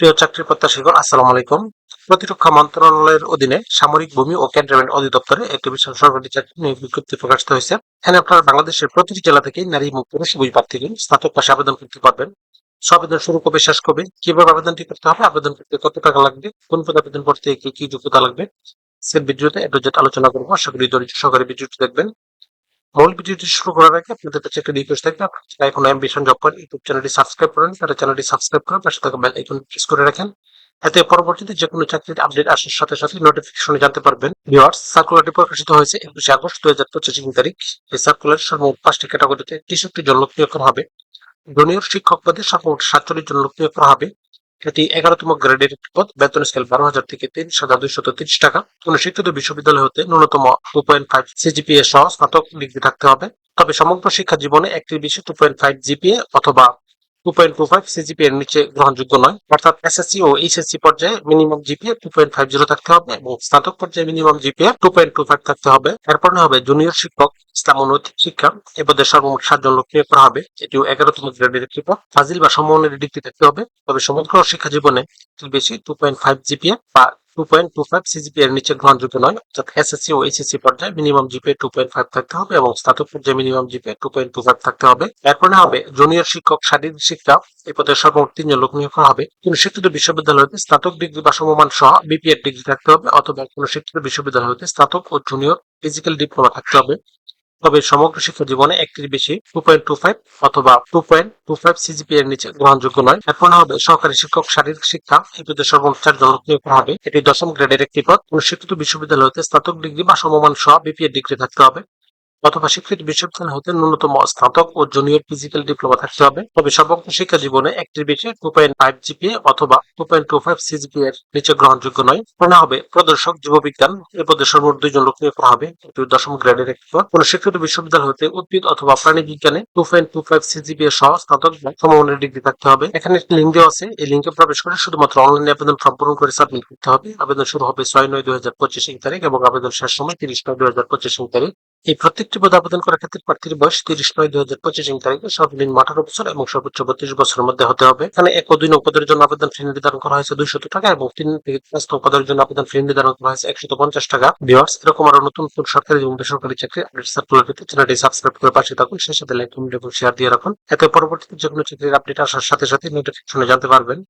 প্রিয় চাকরি প্রত্যাশীগণ, আসসালামু আলাইকুম। প্রতিরক্ষা মন্ত্রণালয়ের অধীনে সামরিক ভূমি ও ক্যান্টনমেন্ট অধিদপ্তরে একটি বিশাল সরকারি চাকরি নিয়োগ বিজ্ঞপ্তি প্রকাশিত হয়েছে। এখানে আপনারা বাংলাদেশের প্রতিটি জেলা থেকে নারী এবং পুরুষ উভয় স্নাতক পাশে আবেদন করতে পারবেন। আবেদন শুরু কবে, শেষ কবে, কীভাবে আবেদনটি করতে হবে, আবেদন করতে কত টাকা লাগবে, কোন পদে আবেদন করতে, কি কি যোগ্যতা লাগবে সেল ভিডিওতে এ টু আলোচনা করব। আশা করি ধৈর্য সহকারে ভিডিওটি দেখবেন। মূল ভিডিওটি শুরু করার আগে আপনাদের কাছে একটা রিকোয়েস্ট থাকবে, আপনারা এখন অ্যাম্বিশন জব করেন ইউটিউব চ্যানেলটি সাবস্ক্রাইব করেন, তারা চ্যানেলটি সাবস্ক্রাইব করে পাশে থাকা বেল আইকন প্রেস করে রাখেন। এতে পরবর্তীতে যে কোনো চাকরির আপডেট আসার সাথে সাথে নোটিফিকেশনে জানতে পারবেন। ভিউয়ার্স সার্কুলারটি প্রকাশিত হয়েছে একুশে আগস্ট দুই হাজার পঁচিশ তারিখ। এই সার্কুলার সর্বমোট পাঁচটি ক্যাটাগরিতে তেষট্টি জন লোক নিয়োগ করা হবে। জুনিয়র শিক্ষক পদে সর্বমোট সাতচল্লিশ জন লোক নিয়োগ করা হবে। এটি এগারোতম গ্রেডের একটি পদ বেতন স্কেল বারো হাজার থেকে তিরিশ হাজার দুইশত তিরিশ টাকা। কোন শিক্ষিত বিশ্ববিদ্যালয় হতে ন্যূনতম টু পয়েন্ট ফাইভ সিজিপিএ সহ স্নাতক ডিগ্রি থাকতে হবে। তবে সমগ্র শিক্ষা জীবনে একটি বেশি টু পয়েন্ট ফাইভ জিপিএ অথবা two point two five CGPA এর নিচে গ্রহণযোগ্য নয়। অর্থাৎ এসএসসি ও এইচএসসি পর্যায়ে minimum GPA two point five zero থাকতে হবে এবং স্নাতক পর্যায়ে minimum GPA two point two five থাকতে হবে। এরপর হবে জুনিয়র শিক্ষক, ইসলাম ও নৈতিক শিক্ষা। এ পদে সর্বমোট সাতজন লোক নিয়োগ করা হবে এটিও এগারোতম গ্রেডের একটি পদ। ফাজিল বা সমমানের ডিগ্রি থাকতে হবে, তবে সমগ্র শিক্ষা জীবনে বেশি টু পয়েন্ট ফাইভ জিপিএ বা two point two five CGPA এর নিচে গ্রহণযোগ্য নয়, অর্থাৎ এসএসসি ও এইচএসসি পর্যায়ে minimum GPA two point five থাকতে হবে এবং স্নাতক পর্যায়ে minimum GPA two point two five থাকতে হবে। এরপরে হবে জুনিয়র শিক্ষক, শারীরিক শিক্ষা, এই পদে সর্বমোট তিনজন লোক নিয়োগ করা হবে। কোন শিক্ষিত বিশ্ববিদ্যালয় হতে স্নাতক ডিগ্রি বা সমমান সহ বিপিএড ডিগ্রি থাকতে হবে, অথবা কোন শিক্ষিত বিশ্ববিদ্যালয় হতে স্নাতক ও জুনিয়র ফিজিক্যাল ডিপ্লোমা থাকতে হবে। তবে সমগ্র শিক্ষা জীবনে একটির বেশি টু পয়েন্ট টু ফাইভ অথবা two point two five CGPA এর নিচে গ্রহণযোগ্য নয়। এখন হবে সহকারী শিক্ষক শারীরিক শিক্ষা এটিতে নিয়োগ করা হবে। এটি দশম গ্রেডের একটি পদ। কোন শিক্ষিত বিশ্ববিদ্যালয়তে স্নাতক ডিগ্রি বা সমমান সহ বিপিএ ডিগ্রি থাকতে হবে। অথবা স্বীকৃত বিশ্ববিদ্যালয় হতে ন্যূনতম স্নাতক ও জুনিয়র ফিজিক্যাল ডিপ্লোমা থাকতে হবে। তবে সমগ্র শিক্ষা জীবনে একটির বেশি টু পয়েন্ট ফাইভ জিপিএ অথবা two point two five CGPA এর নিচে গ্রহণযোগ্য নয়। মনে হবে প্রদর্শক জীববিজ্ঞান এ পদে সর্বমোট দুইজন লোক নিয়োগ করা হবে দশম গ্রেডের একটি পদ কোন স্বীকৃত বিশ্ববিদ্যালয় হতে উদ্ভিদ অথবা প্রাণী বিজ্ঞানে two point two five CGPA এর সহ স্নাতক সমমানের ডিগ্রি থাকতে হবে। এখানে একটি লিঙ্ক দেওয়া আছে। এই লিঙ্কে প্রবেশ করে শুধুমাত্র অনলাইনে আবেদন ফর্ম পূরণ করে সাবমিট করতে হবে। আবেদন শুরু হবে ছয় নয় দুই হাজার পঁচিশ তারিখ এবং আবেদন শেষ সময় তিরিশ নয় দুই হাজার পঁচিশ তারিখ। এই প্রত্যেকটি পদে আবেদন করার ক্ষেত্রে প্রার্থীর বয়স তিরিশ নয়, দুই হাজার পঁচিশ তারিখে সর্বনিম্ন আঠারো বছর এবং সর্বোচ্চ বত্রিশ বছরের মধ্যে হতে হবে। এখানে এক ও দুই নং পদের জন্য আবেদন ফি নির্ধারণ করা হয়েছে দুইশত টাকা এবং তিন পাঁচ জন্য আবেদন ফি নির্ধারণ করা হয়েছে একশত পঞ্চাশ টাকা। ভিওয়ার্স এরকম আরও নতুন নতুন সরকারি এবং বেসরকারি চাকরি আপডেট সার্কুলার পেতে চ্যানেলটি সাবস্ক্রাইব করে পাশে থাকুন, সেই সাথে লাইক কমেন্ট এবং শেয়ার দিয়ে রাখুন। এতে পরবর্তীতে যে কোনো চাকরির আপডেট আসার সাথে সাথে নোটিফিকেশনে জানতে পারবেন।